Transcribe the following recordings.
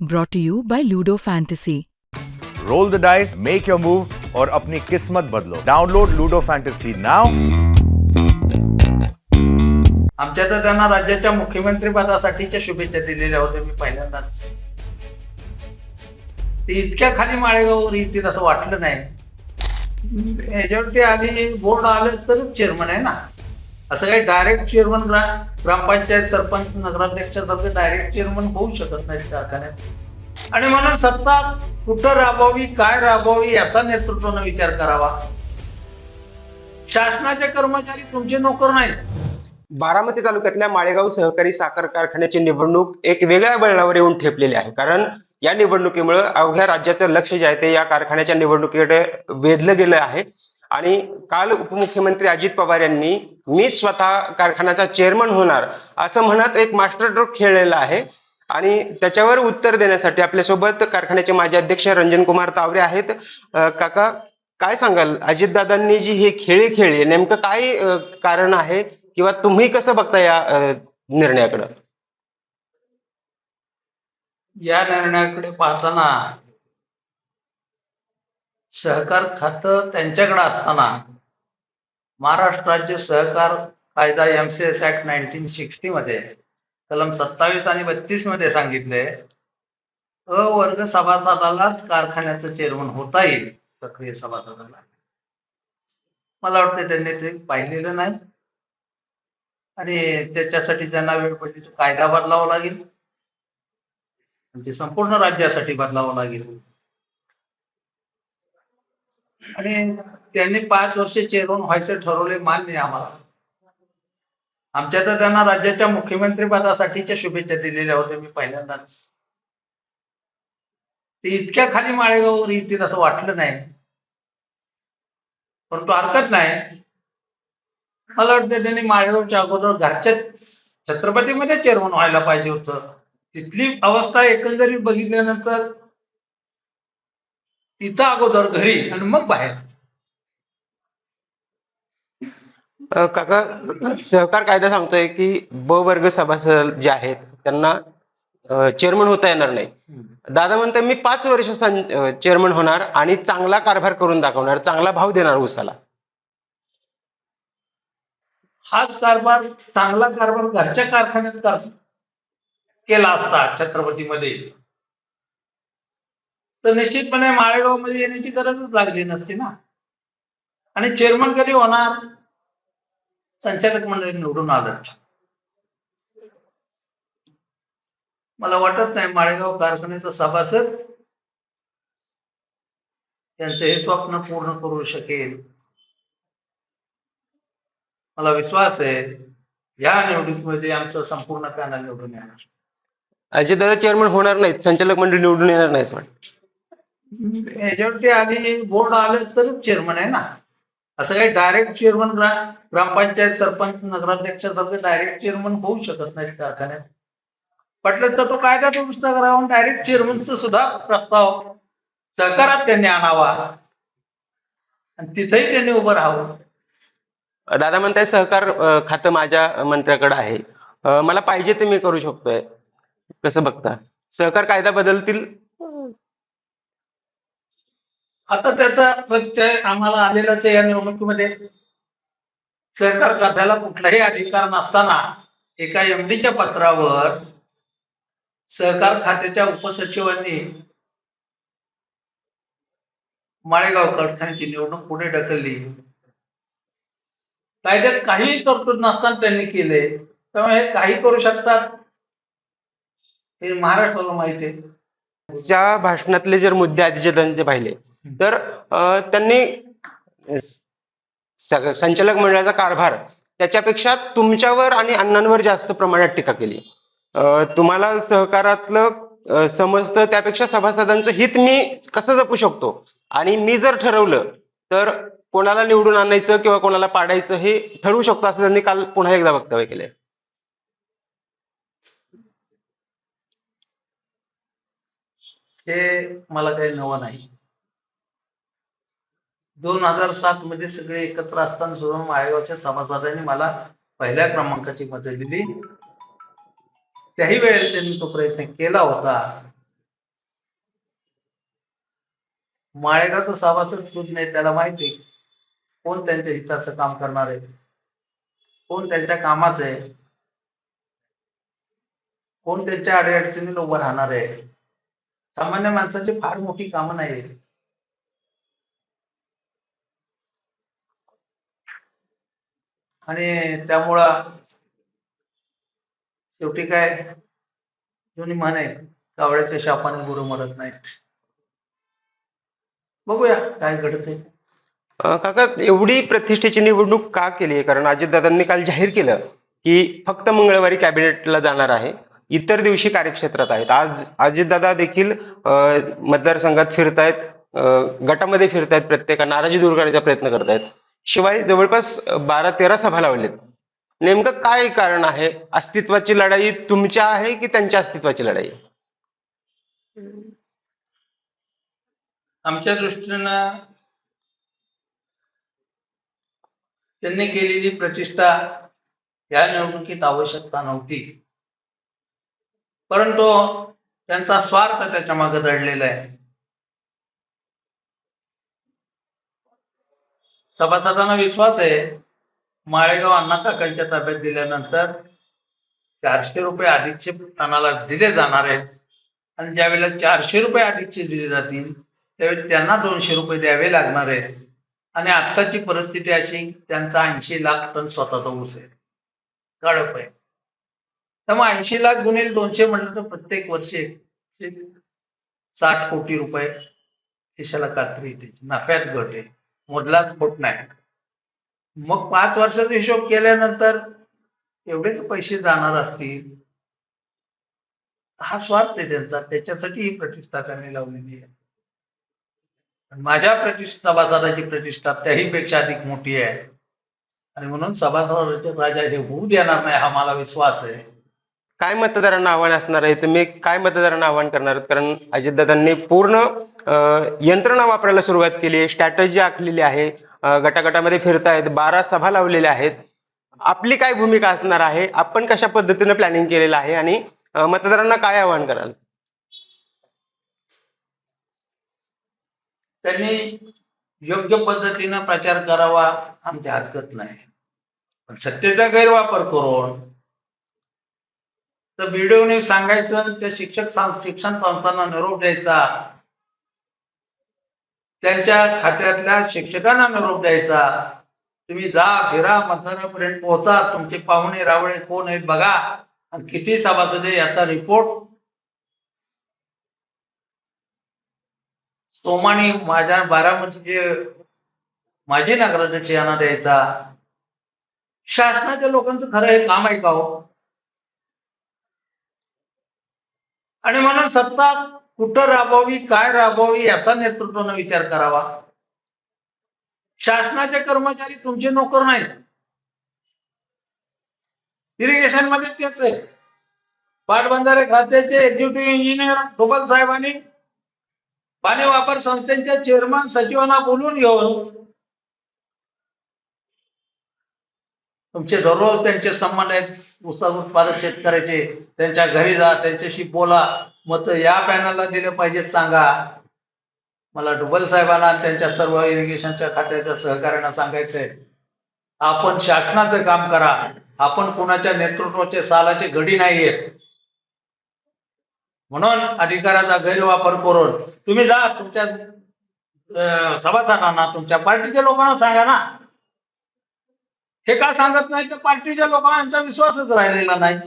Brought to you by Ludo Fantasy. Roll the dice make your move और अपनी किस्मत बदलो। डाउनलोड लूडो फैंटेसी नाउ आमच्या तर त्यांना राज्याच्या मुख्यमंत्री पदासाठीच्या शुभेच्छा दिलेल्या होत्या मी पहिल्यांदाच. ते इतक्या खाली माळेगाववर येतील असं वाटलं नाही. याच्यावरती आधी बोर्ड आलं तर चेअरमन आहे ना. असं काही डायरेक्ट चेअरमन ग्रामपंचायत सरपंच नगराध्यक्षासारखं डायरेक्ट चेअरमन होऊ शकत नाही कारखान्यात. आणि म्हणून सत्ता कुठं राबवावी काय राबवावी याचा नेतृत्वानं विचार करावा. शासनाचे कर्मचारी तुमचे नोकर नाहीत. बारामती तालुक्यातल्या माळेगाव सहकारी साखर कारखान्याची निवडणूक एक वेगळ्या वळणावर येऊन ठेपलेली आहे. कारण या निवडणुकीमुळे अवघ्या राज्याचं लक्ष जे आहे ते या कारखान्याच्या निवडणुकीकडे वेधलं गेलं आहे. आणि काल उपमुख्यमंत्री अजित पवार यांनी मी स्वतः कारखान्याचा चेअरमन होणार असं म्हणत एक मास्टर ड्रोक खेळलेला आहे. आणि त्याच्यावर उत्तर देण्यासाठी आपल्यासोबत कारखान्याचे माजी अध्यक्ष रंजन कुमार तावरे आहेत. काका काय सांगाल? अजितदादांनी जी हे खेळी खेळली नेमकं काय कारण आहे? किंवा तुम्ही कसं बघता या निर्णयाकडं? या निर्णयाकडे पाहताना सहकार खातं त्यांच्याकडे असताना महाराष्ट्र राज्य सहकार कायदा M C S act nineteen sixty मध्ये कलम सत्तावीस आणि बत्तीसमध्ये सांगितले अ वर्ग सभासदालाच कारखान्याचं चेअरमन होता येईल सक्रिय सभासदाला. मला वाटतं त्यांनी ते पाहिलेलं नाही. आणि त्याच्यासाठी त्यांना वेळ पडली कायदा बदलावा लागेल. म्हणजे संपूर्ण राज्यासाठी बदलावा लागेल. आणि त्यांनी पाच वर्ष चेअरमन व्हायचं ठरवले मान्य आम्हाला. आमच्या तर त्यांना राज्याच्या मुख्यमंत्री पदासाठीच्या शुभेच्छा दिलेल्या होत्या मी पहिल्यांदाच. ते इतक्या खाली माळेगाववर येतील असं वाटलं नाही. परंतु हरकत नाही. मला वाटतं त्यांनी माळेगावच्या अगोदर घरच्या छत्रपतीमध्ये चेअरमन व्हायला पाहिजे होतं. तिथली अवस्था एकंदरीत बघितल्यानंतर तिथं अगोदर घरी आणि मग बाहेर. काका सहकार कायदा सांगतोय की ब वर्ग सभासद जे आहेत त्यांना चेअरमन होता येणार नाही. दादा म्हणतात मी पाच वर्ष चेअरमन होणार आणि चांगला कारभार करून दाखवणार चांगला भाव देणार उसाला हाच कारभार चांगला कारभार घरच्या कारखान्यात कर केला असता छत्रपतीमध्ये. तर निश्चितपणे माळेगावमध्ये येण्याची गरजच लागली नसती ना. आणि चेअरमन कधी होणार? संचालक मंडळी निवडून आलं. मला वाटत नाही माळेगाव कारखान्याचा सभासद त्यांचं हे स्वप्न पूर्ण करू शकेल. मला विश्वास आहे या निवडणुकीमध्ये आमचं संपूर्ण पॅनल निवडून येणार. अजितदादा चेअरमन होणार नाहीत संचालक मंडळ निवडून येणार नाही असं याच्यावरती आधी बोर्ड आलं तर चेअरमन आहे ना. असं काही डायरेक्ट चेअरमन ग्रामपंचायत सरपंच नगराध्यक्षासारखं डायरेक्ट चेअरमन होऊ शकत नाही कारखान्यात पटलं तर तो कायदा दुरुस्त करावा डायरेक्ट चेअरमनचा सुद्धा प्रस्ताव सहकारात त्यांनी आणावा. आणि तिथेही त्यांनी उभं राहावं. दादा म्हणताय सहकार खातं माझ्या मंत्र्याकडे आहे. मला पाहिजे ते मी करू शकतोय. कसं बघता? सहकार कायदा बदलतील? आता त्याचा प्रत्यय आम्हाला आलेलाच आहे या निवडणुकीमध्ये. सरकार खात्याला कुठलाही अधिकार नसताना एका एमडीच्या पत्रावर सहकार खात्याच्या उपसचिवांनी माळेगाव कारखान्याची निवडणूक पुढे ढकलली. कायद्यात काहीही तरतूद नसताना त्यांनी केले. त्यामुळे हे काही करू शकतात हे महाराष्ट्राला माहिती आहे. ज्या भाषणातले जर मुद्दे अजितदादांचे पाहिले तर अं, त्यांनी संचालक मंडळाचा कारभार त्याच्यापेक्षा तुमच्यावर आणि अण्णांवर जास्त प्रमाणात टीका केली. अं, तुम्हाला सहकारातलं समजतं त्यापेक्षा सभासदांचं हित मी कसं जपू शकतो? आणि मी जर ठरवलं तर कोणाला निवडून आणायचं किंवा कोणाला पाडायचं हे ठरवू शकतो असं त्यांनी काल पुन्हा एकदा वक्तव्य केलंय. हे मला काही नवं नाही. दोन हजार सात मध्ये सगळे एकत्र असताना सुद्धा माळेगावच्या सभासदांनी मला पहिल्या क्रमांकाची मदत दिली. त्याही वेळेला त्यांनी तो प्रयत्न केला होता. माळेगावचा सभासद चूज नाही त्याला माहिती कोण त्यांच्या हिताचं काम करणार आहे कोण त्यांच्या कामाचं आहे कोण त्यांच्या अडीअडचणीला उभं राहणार आहे. सामान्य माणसाची फार मोठी कामं नाही आणि त्यामुळं शेवटी काय? जुनी म्हण आहे कावळ्याच्या शापाने गुरु मरत नाहीत. बघूया काय घडत अं, काका एवढी प्रतिष्ठेची निवडणूक का केली आहे कारण अजितदादांनी काल जाहीर केलं की फक्त मंगळवारी कॅबिनेटला जाणार आहे. इतर दिवशी कार्यक्षेत्रात आहेत. आज अजितदादा देखील अं, मतदारसंघात फिरतायत अं, गटामध्ये फिरतायत प्रत्येका नाराजी दूर करायचा प्रयत्न करतायत. शिवाय जवळपास बारा तेरा सभा लावलेत नेमकं काय कारण आहे? अस्तित्वाची लढाई तुमच्या आहे की त्यांच्या अस्तित्वाची लढाई? आमच्या दृष्टीनं त्यांनी केलेली प्रतिष्ठा या निवडणुकीत आवश्यकता नव्हती. परंतु त्यांचा स्वार्थ त्याच्यामागे दडलेला आहे. सभासदांना विश्वास आहे. माळेगाव अण्णा काकांच्या ताब्यात दिल्यानंतर चारशे रुपये अधिकचे टनाला दिले जाणार आहेत. आणि ज्यावेळेला चारशे रुपये अधिकचे दिले जातील त्यावेळी त्यांना दोनशे रुपये द्यावे लागणार आहेत. आणि आत्ताची परिस्थिती अशी त्यांचा ऐंशी लाख टन स्वतःचा ऊस आहे. गाळप आहे. त्यामुळे ऐंशी लाख गुणिले दोनशे म्हटलं तर प्रत्येक वर्षी साठ कोटी रुपये खिशाला कात्री येते. नफ्यात घट आहे. मोदलाच खोट नाही. मग पाच वर्षाचा हिशोब केल्यानंतर एवढेच पैसे जाणार असतील? हा स्वार्थ आहे त्यांचा. त्याच्यासाठी ही प्रतिष्ठा त्यांनी लावलेली आहे. माझ्या प्रतिष्ठा सभासदाची प्रतिष्ठा त्याही पेक्षा अधिक मोठी आहे. आणि म्हणून सभासदाचे राजा हे होऊ देणार नाही हा मला विश्वास आहे. काय मतदारांना आव्हान असणार आहे? तुम्ही काय मतदारांना आव्हान करणार आहात? कारण अजितदादांनी पूर्ण यंत्रणा वापरायला सुरुवात केली आहे स्ट्रॅटजी आखलेली आहे अं, गटागटामध्ये फिरतायत बारा सभा लावलेल्या आहेत. आपली काय भूमिका असणार आहे? आपण कशा पद्धतीने प्लॅनिंग केलेलं आहे? आणि मतदारांना काय आव्हान कराल? त्यांनी योग्य पद्धतीनं प्रचार करावा आमच्या हरकत नाही. पण सत्तेचा गैरवापर करून तर व्हिडिओने सांगायचं त्या शिक्षक शिक्षण संस्थांना निरोप द्यायचा. त्यांच्या खात्यातल्या शिक्षकांना निरोप द्यायचा. तुम्ही जा फिरा मतदारापर्यंत पोहोचा. तुमचे पाहुणे रावळे कोण आहेत बघा. आणि किती सभासद याचा रिपोर्ट सोमानी माझ्या बारामतीचे माजी नगराध्यक्ष यांना द्यायचा. शासनाच्या लोकांचं खरं हे काम आहे हो का हो आणि म्हणून सत्ता कुठं राबवावी काय राबवावी याचा नेतृत्वानं विचार करावा. शासनाचे कर्मचारी तुमचे नोकर नाहीत. इरिगेशनमध्ये तेच आहे. पाटबंधारे खात्याचे एक्झिक्युटिव्ह इंजिनियर डोबल साहेबांनी पाणी वापर संस्थेच्या चेअरमन सचिवांना बोलून घेऊन तुमचे दररोज त्यांचे संबंध आहेत ऊसा उत्पादक शेतकऱ्याचे त्यांच्या घरी जा त्यांच्याशी बोला. मत या पॅनलला दिले पाहिजेत सांगा. मला डुबल साहेबांना त्यांच्या सर्व इरिगेशनच्या खात्याच्या सहकार्यांना सांगायचंय. आपण शासनाचं काम करा. आपण कुणाच्या नेतृत्वाचे सालाचे घडी नाहीयेत म्हणून अधिकाराचा गैरवापर करून तुम्ही जा तुमच्या सभासदांना तुमच्या पार्टीच्या लोकांना सांगा ना. हे का सांगत नाही तर पार्टीच्या लोकांचा विश्वासच राहिलेला नाही.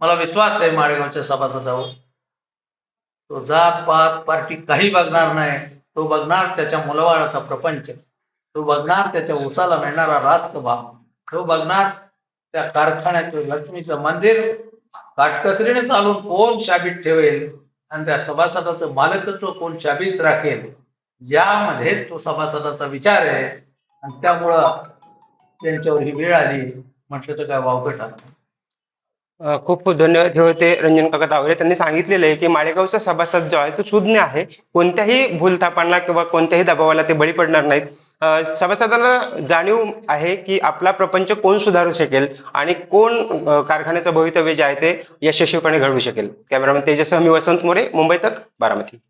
मला विश्वास आहे माळेगावच्या सभासदावर. तो जात पात पार्टी काही बघणार नाही. तो बघणार त्याच्या मुलवाळाचा प्रपंच. तो बघणार त्याच्या उसाला मिळणारा रास्त भाव तो बघणार त्या कारखान्याचं लक्ष्मीचं मंदिर. काटकसरीने चालून कोण शाबीत ठेवेल? आणि त्या सभासदाचं मालकत्व कोण शाबीत राखेल? यामध्येच तो सभासदाचा विचार आहे. आणि त्यामुळं त्यांच्यावर ही वेळ आली. म्हटलं तर काय वावगट आलं खूप खूप धन्यवाद. हे होते रंजन काका तावरे त्यांनी सांगितलेलं आहे की माळेगावचा सभासद जो आहे तो सुज्ञ आहे. कोणत्याही भूलथापांना किंवा कोणत्याही दबावाला ते बळी पडणार नाहीत. सभासदांना जाणीव आहे की आपला प्रपंच कोण सुधारू शकेल आणि कोण कारखान्याचं भवितव्य जे आहे ते यशस्वीपणे घडवू शकेल. कॅमेरामॅन तेजसह मी वसंत मोरे मुंबई तक बारामती.